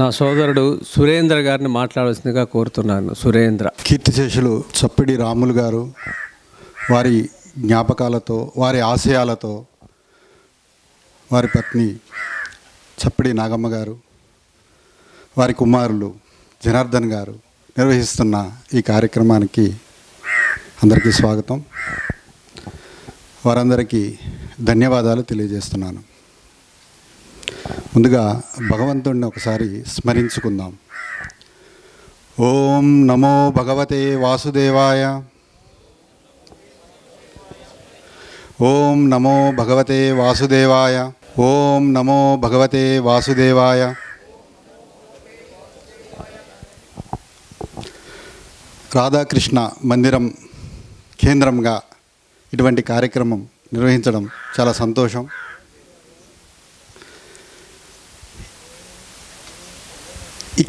నా సోదరుడు సురేంద్ర గారిని మాట్లాడాల్సిందిగా కోరుతున్నాను. సురేంద్ర. కీర్తిశేషులు చప్పిడి రాములు గారు వారి జ్ఞాపకాలతో వారి ఆశయాలతో వారి పత్ని చప్పిడి నాగమ్మ గారు వారి కుమారులు జనార్దన్ గారు నిర్వహిస్తున్న ఈ కార్యక్రమానికి అందరికీ స్వాగతం. వారందరికీ ధన్యవాదాలు తెలియజేస్తున్నాను. ముందుగా భగవంతుడిని ఒకసారి స్మరించుకుందాం. ఓం నమో భగవతే వాసుదేవాయ. ఓం నమో భగవతే వాసుదేవాయ. ఓం నమో భగవతే వాసుదేవాయ. రాధాకృష్ణ మందిరం కేంద్రంగా ఇటువంటి కార్యక్రమం నిర్వహించడం చాలా సంతోషం.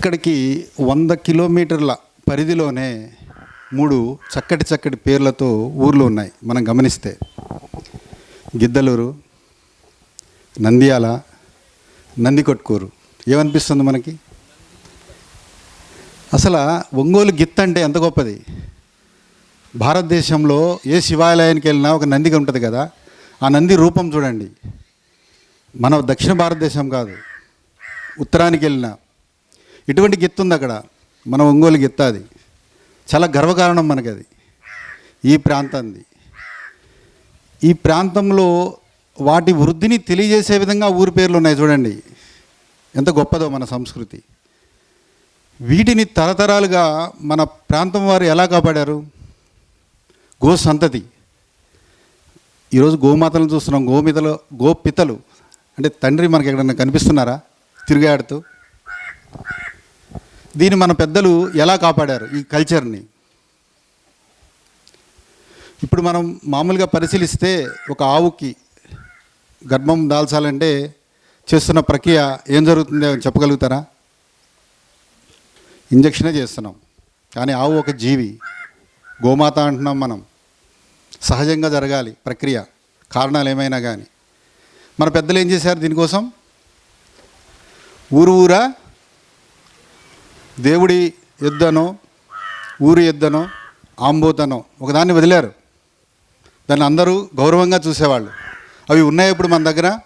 ఇక్కడికి వంద కిలోమీటర్ల పరిధిలోనే మూడు చక్కటి చక్కటి పేర్లతో ఊర్లు ఉన్నాయి. మనం గమనిస్తే గిద్దలూరు నంద్యాల నందికొట్కూరు. ఏమనిపిస్తుంది మనకి? అసలు ఒంగోలు గిత్త అంటే ఎంత గొప్పది? భారతదేశంలో ఏ శివాలయానికి వెళ్ళినా ఒక నందిగా ఉంటుంది కదా ఆ నంది రూపం చూడండి. మన దక్షిణ భారతదేశం కాదు. ఉత్తరానికి వెళ్ళినా ఇటువంటి గిత్త ఉంది అక్కడ. మన ఒంగోలు గిత్త అది. చాలా గర్వకారణం మనకి అది ఈ ప్రాంతాన్ని ఈ ప్రాంతంలో వాటి వృద్ధిని తెలియజేసే విధంగా ఊరి పేర్లు ఉన్నాయి చూడండి. ఎంత గొప్పదో మన సంస్కృతి. వీటిని తరతరాలుగా మన ప్రాంతం వారు ఎలా కాపాడారు? గో సంతతి ఈరోజు గోమాతలను చూస్తున్నాం. గోమితలు గోపితలు. అంటే తండ్రి మనకి ఎక్కడన్నా కనిపిస్తున్నారా? తిరిగాడుతూ. దీన్ని మన పెద్దలు ఎలా కాపాడారు ఈ కల్చర్ని ఇప్పుడు మనం మామూలుగా పరిశీలిస్తే ఒక ఆవుకి గర్భం దాల్చాలంటే చేస్తున్న ప్రక్రియ ఏం జరుగుతుందో చెప్పగలుగుతారా? ఇంజక్షనే చేస్తున్నాం. కానీ ఆవు ఒక జీవి. గోమాత అంటున్నాం మనం. సహజంగా జరగాలి ప్రక్రియ. కారణాలు ఏమైనా కానీ మన పెద్దలు ఏం చేశారు దీనికోసం? ఊరు ఊరా దేవుడి ఎద్దనో ఊరి ఎద్దనో ఆంబోతనో ఒకదాన్ని వదిలారు. దాన్ని అందరూ గౌరవంగా చూసేవాళ్ళు. అవి ఉన్నాయి ఇప్పుడు మన దగ్గర?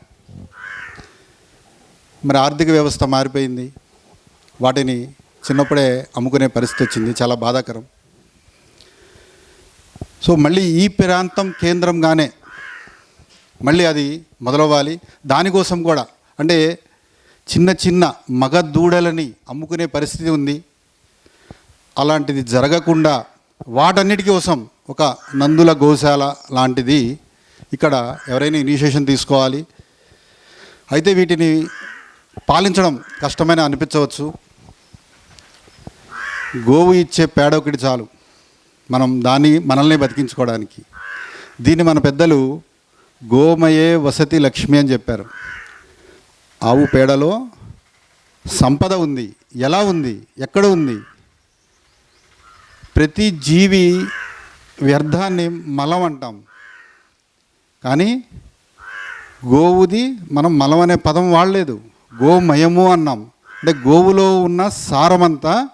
మరి ఆర్థిక వ్యవస్థ మారిపోయింది. వాటిని చిన్నప్పుడే అమ్ముకునే పరిస్థితి వచ్చింది. చాలా బాధాకరం. సో మళ్ళీ ఈ ప్రాంతం కేంద్రంగానే మళ్ళీ అది మొదలవ్వాలి. దానికోసం కూడా అంటే చిన్న చిన్న మగ దూడలని అమ్ముకునే పరిస్థితి ఉంది. అలాంటిది జరగకుండా వాటన్నిటి కోసం ఒక నందుల గోశాల లాంటిది ఇక్కడ ఎవరైనా ఇనిషియేషన్ తీసుకోవాలి. అయితే వీటిని పాలించడం కష్టమైన అనిపించవచ్చు. గోవు ఇచ్చే పేడ ఒకటి చాలు. మనం దాన్ని మనల్ని బతికించుకోవడానికి. దీన్ని మన పెద్దలు గోమయే వసతి లక్ష్మి అని చెప్పారు. ఆవు పేడలో సంపద ఉంది. ఎలా ఉంది? ఎక్కడ ఉంది? ప్రతి జీవి వ్యర్థాన్ని మలం అంటాం. కానీ గోవుది మనం మలం అనే పదం వాడలేదు. గోమయము అన్నాం. అంటే గోవులో ఉన్న సారమంతా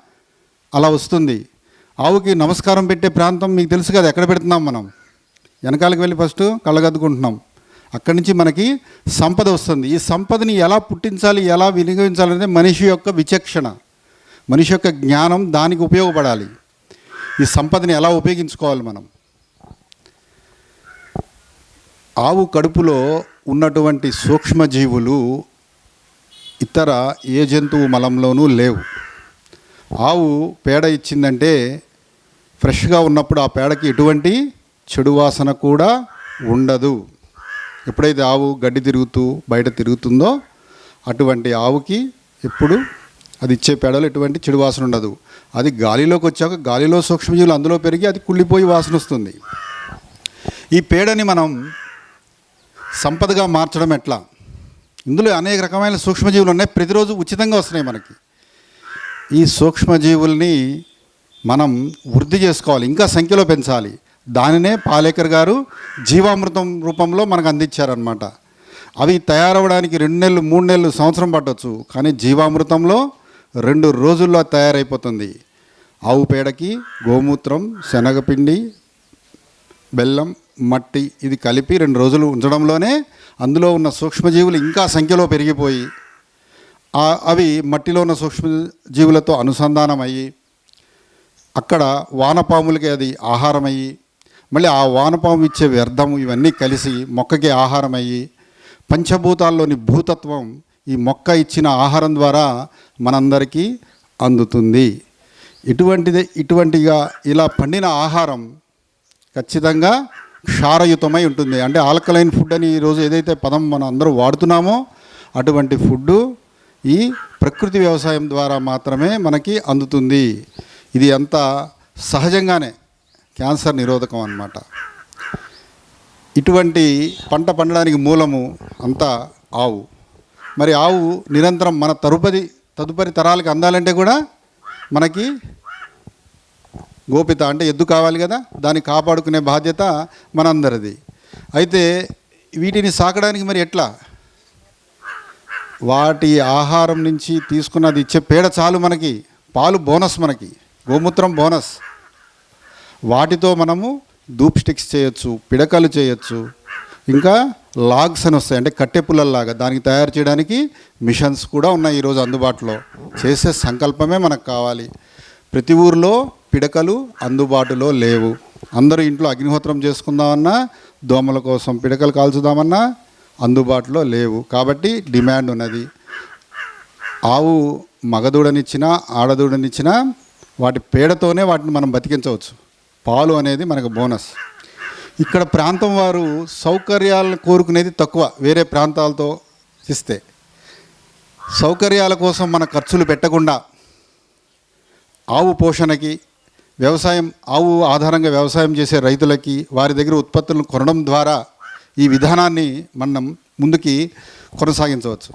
అలా వస్తుంది. ఆవుకి నమస్కారం పెట్టే ప్రాంతం మీకు తెలుసు కదా ఎక్కడ పెడుతున్నాం మనం? వెనకాలకి వెళ్ళి ఫస్ట్ కళ్ళగద్దుకుంటున్నాం. అక్కడి నుంచి మనకి సంపద వస్తుంది. ఈ సంపదని ఎలా పుట్టించాలి ఎలా వినియోగించాలనేది మనిషి యొక్క విచక్షణ. మనిషి యొక్క జ్ఞానం దానికి ఉపయోగపడాలి. ఈ సంపదని ఎలా ఉపయోగించుకోవాలి మనం? ఆవు కడుపులో ఉన్నటువంటి సూక్ష్మజీవులు ఇతర ఏ జంతువు మలంలోనూ లేవు. ఆవు పేడ ఇచ్చిందంటే ఫ్రెష్గా ఉన్నప్పుడు ఆ పేడకి ఎటువంటి చెడు వాసన కూడా ఉండదు. ఎప్పుడైతే ఆవు గడ్డి తిరుగుతూ బయట తిరుగుతుందో అటువంటి ఆవుకి ఎప్పుడు అది ఇచ్చే పేడలో ఎటువంటి చెడు వాసన ఉండదు. అది గాలిలోకి వచ్చాక గాలిలో సూక్ష్మజీవులు అందులో పెరిగి అది కుళ్ళిపోయి వాసన వస్తుంది. ఈ పేడని మనం సంపదగా మార్చడం ఎట్లా? ఇందులో అనేక రకమైన సూక్ష్మజీవులు ఉన్నాయి. ప్రతిరోజు ఉచితంగా వస్తున్నాయి మనకి. ఈ సూక్ష్మజీవుల్ని మనం వృద్ధి చేసుకోవాలి. ఇంకా సంఖ్యలో పెంచాలి. దానినే పాలేకర్ గారు జీవామృతం రూపంలో మనకు అందించారనమాట అవి తయారవడానికి రెండు నెలలు మూడు నెలలు సంవత్సరం పట్టవచ్చు కానీ జీవామృతంలో రెండు రోజుల్లో తయారైపోతుంది. ఆవు పేడకి గోమూత్రం శనగపిండి బెల్లం మట్టి ఇది కలిపి రెండు రోజులు ఉంచడంలోనే అందులో ఉన్న సూక్ష్మజీవులు ఇంకా సంఖ్యలో పెరిగిపోయి అవి మట్టిలో ఉన్న సూక్ష్మజీవులతో అనుసంధానం అయ్యి అక్కడ వానపాములకి అది ఆహారమయ్యి మళ్ళీ ఆ వానపాము ఇచ్చే వ్యర్థం ఇవన్నీ కలిసి మొక్కకి ఆహారం అయ్యి పంచభూతాల్లోని భూతత్వం ఈ మొక్క ఇచ్చిన ఆహారం ద్వారా మనందరికీ అందుతుంది. ఇటువంటిది ఇటువంటిగా ఇలా పండిన ఆహారం ఖచ్చితంగా క్షారయుతమై ఉంటుంది. అంటే ఆల్కలైన్ ఫుడ్ అని ఈరోజు ఏదైతే పదం మనం అందరూ వాడుతున్నామో అటువంటి ఫుడ్డు ఈ ప్రకృతి వ్యవసాయం ద్వారా మాత్రమే మనకి అందుతుంది. ఇది అంత సహజంగానే క్యాన్సర్ నిరోధకం అన్నమాట. ఇటువంటి పంట పండడానికి మూలము అంతా ఆవు. మరి ఆవు నిరంతరం మన తరుపతి తదుపరి తరాలకు అందాలంటే కూడా మనకి గోపిత అంటే ఎద్దు కావాలి కదా దాన్ని కాపాడుకునే బాధ్యత మనందరిది. అయితే వీటిని సాకడానికి మరి ఎట్లా? వాటి ఆహారం నుంచి తీసుకున్నది ఇచ్చే పేడ చాలు మనకి పాలు బోనస్ మనకి గోమూత్రం బోనస్. వాటితో మనము ధూప్ స్టిక్స్ చేయొచ్చు పిడకలు చేయొచ్చు ఇంకా లాగ్స్ అని వస్తాయి. అంటే కట్టె పుల్లల్లాగా దానికి తయారు చేయడానికి మిషన్స్ కూడా ఉన్నాయి ఈరోజు అందుబాటులో. చేసే సంకల్పమే మనకు కావాలి. ప్రతి ఊరిలో పిడకలు అందుబాటులో లేవు. అందరూ ఇంట్లో అగ్నిహోత్రం చేసుకుందామన్నా దోమల కోసం పిడకలు కాల్చుదామన్నా అందుబాటులో లేవు. కాబట్టి డిమాండ్ ఉన్నది. ఆవు మగదూడనిచ్చినా ఆడదూడనిచ్చినా వాటి పేడతోనే వాటిని మనం బతికించవచ్చు. పాలు అనేది మనకు బోనస్. ఇక్కడ ప్రాంతం వారు సౌకర్యాలను కోరుకునేది తక్కువ వేరే ప్రాంతాలతో ఇస్తే. సౌకర్యాల కోసం మన ఖర్చులు పెట్టకుండా ఆవు పోషణకి వ్యవసాయం ఆవు ఆధారంగా వ్యవసాయం చేసే రైతులకి వారి దగ్గర ఉత్పత్తులను కొనడం ద్వారా ఈ విధానాన్ని మనం ముందుకి కొనసాగించవచ్చు.